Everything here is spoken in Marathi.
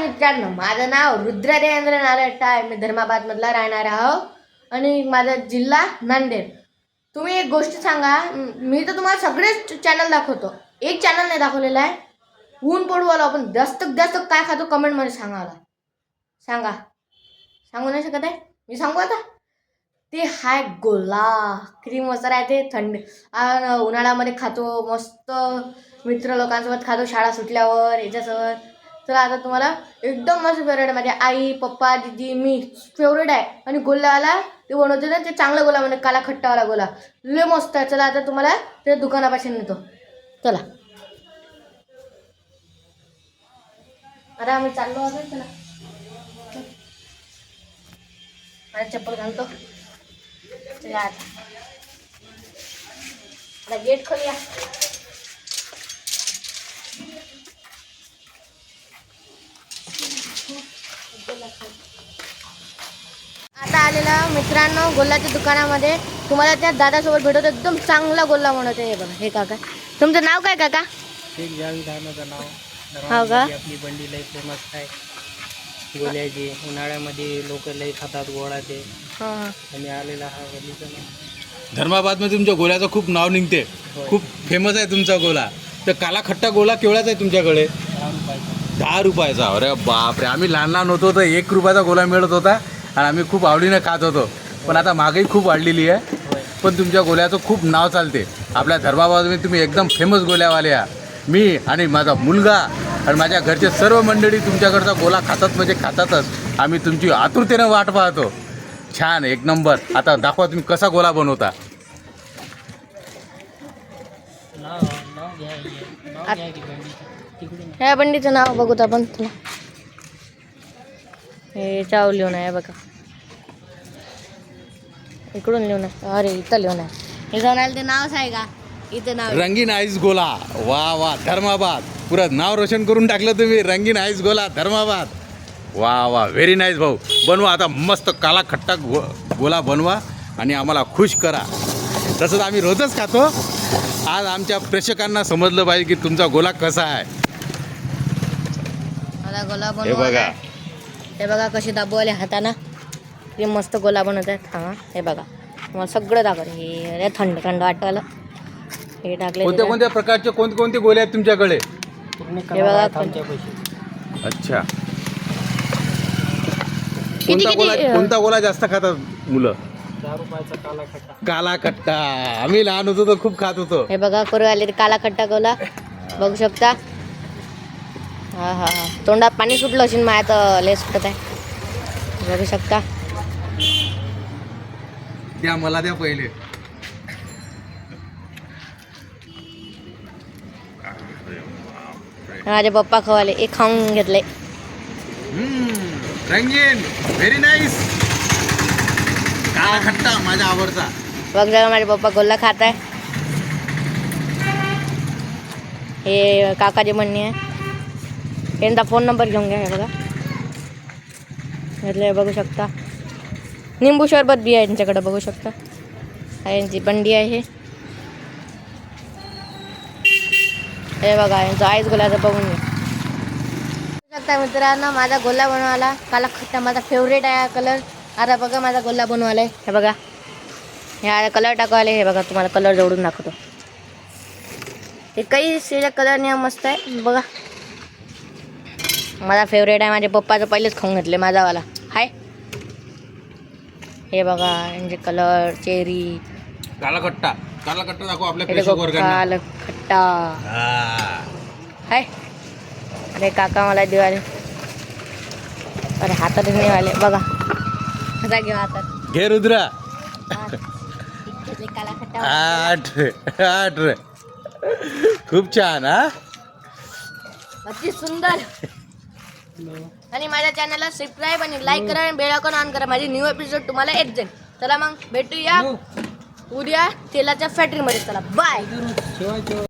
मित्रांनो माझं नाव रुद्र देवेंद्र आहे मी धर्माबादमधला राहणार आहो. आणि माझा जिल्हा नांदेड. तुम्ही एक गोष्ट सांगा मी तर तुम्हाला सगळेच चॅनल दाखवतो. एक चॅनल नाही दाखवलेला आहे. ऊन पडू आलो आपण जास्त जास्त काय खातो कमेंटमध्ये सांगा मला. सांगा. सांगू नाही शकत आहे? मी सांगू आता? ते हाय गोला क्रीम मस्त राहते थंड. उन्हाळ्यामध्ये खातो मस्त. मित्र लोकांसोबत खातो शाळा सुटल्यावर याच्यासोबत. तर आता तुम्हाला एकदम मस्त फेवरेट आहे. माझे आई पप्पा दिदी मी फेवरेट आहे. आणि गोल्यावाला ते बनवते ना ते चांगला गोला म्हणजे काला खट्टावाला गोला लय मस्त आहे. चला आता तुम्हाला ते दुकानापासून नेतो. चला. अरे आम्ही चाललो आता चला. माझ्या चप्पल घालतो. चला आता. गेट खोलूया आलेला मित्रांनो गोल्लाच्या दुकानामध्ये. तुम्हाला त्या दादासोबत भेटवतो. एकदम चांगला गोल्ला बनवते हे बघा हे काका. तुमचं नाव काय काका? शेख जावेद अहमदचं नाव. हो का? आपली बंडी लई फेमस आहे. गोल्याची उन्हाळ्यामध्ये लोक लई खातात गोळाचे हां. हां आणि आलेला हा गल्लीचं नाव धर्माबादमध्ये तुमच्या गोल्याचं खूप नाव निघते. होय. खूप फेमस आहे तुमचा गोला. तर काला खट्टा गोला केवढाचा आहे तुमच्याकडे? दहा रुपयाचा. दहा रुपयाचा. अरे बापरे. आम्ही लहान लहान होतो तर एक रुपयाचा गोला मिळत होता. आणि आम्ही खूप आवडीनं खात होतो. पण आता महागाई खूप वाढलेली आहे. पण तुमच्या गोल्याचं खूप नाव चालते. आपल्या धर्माबादमध्ये तुम्ही एकदम फेमस गोल्यावाले आहात. मी आणि माझा मुलगा आणि माझ्या घरचे सर्व मंडळी तुमच्याकडचा गोला खातात म्हणजे खातातच. आम्ही तुमची आतुरतेनं वाट पाहतो. छान एक नंबर. आता दाखवा तुम्ही कसा गोला बनवता. नाव ह्या बंडीचं नाव बघूत आपण. तुला हे चाव लिहून आहे बघा. इकडून लिहून आहे. अरे इथं लिहून आहे. हे जाऊन आलं ते नावच आहे का? इथं नाव. रंगीन आईस गोला. वा वा धर्माबाद. पुरं नाव रोशन करून टाकलं तुम्ही. रंगीन आईस गोला धर्माबाद. वा वा व्हेरी नाईस भाऊ. बनवा आता मस्त काला खट्टा गो गोला बनवा आणि आम्हाला खुश करा. तसंच आम्ही रोजच खातो. आज आमच्या प्रेक्षकांना समजलं पाहिजे की तुमचा गोला कसा आहे. मला गोला हे बनवा बघा. हे बघा कसे दाबवाले हाताना. ते मस्त गोला बनवत आहेत. हा हे बघा. मला सगळं दाखवत. हे अरे थंड थंड वाटलं हे टाकले कोणत्या कोणत्या प्रकारचे कोणते कोणते गोले आहेत तुमच्याकडे? हे बघा, अच्छा. किती कोणता गोला किती कोणता गोला जास्त खातात मुलं? काला कट्टा आम्ही लहान होतो तर खूप खात होतो. हे बघा करू आले ते काला खट्टा गोला. बघू शकता. हा हा हा. तोंडात पाणी सुटलं असेल माझ्या तर लय सुटत आहे. बघू शकता. द्या मला द्या पहिले. माझे पप्पा खवाले एक खाऊन घेतले. रंगीन व्हेरी नाईस काळा खट्टा माझा आवडता. बघ जरा माझे पप्पा गोल्ला खात आहे. हे काकाचे म्हणणे आहे. यांचा फोन नंबर घेऊन घ्या हे बघा घेतले बघू शकता. निंबू शरबत बी आहे यांच्याकडं बघू शकता. यांची बंडी आहे. हे बघा यांचं आईस गोल्याचं बघून घ्या. शकता मित्रांनो माझा गोला बनवायला काला खट्टा माझा फेवरेट आहे हा कलर आता बघा माझा गोला बनवायला आहे. हे बघा. ह्या कलर टाकवाले हे बघा तुम्हाला कलर जोडून दाखवतो. हे काही कलर कलर मस्त आहे. बघा. माझा फेवरेट आहे माझ्या पप्पाचं पहिलेच खाऊन घेतले माझावाला. हाय. हे बघा यांचे कलर चेरी काला खट्टा काला खट्टा दाखव आपल्या प्रेक्षक देखो वर्गांना काल खट्टा. हाय. अरे काका मला दिवाले अरे हातात नाही बघा. आता घेऊ हातात. घे रुद्रा. हात. इकडे काला खट्टा आठ. आठ. रे. खूप छान हा. अति सुंदर. आणि माझ्या चॅनलला सबस्क्राईब आणि लाईक करा आणि बेल आयकॉन ऑन करा. माझी न्यू एपिसोड तुम्हाला येत जाईल. चला मग भेटूया उद्या तेलाच्या फॅक्टरीमध्ये चला बाय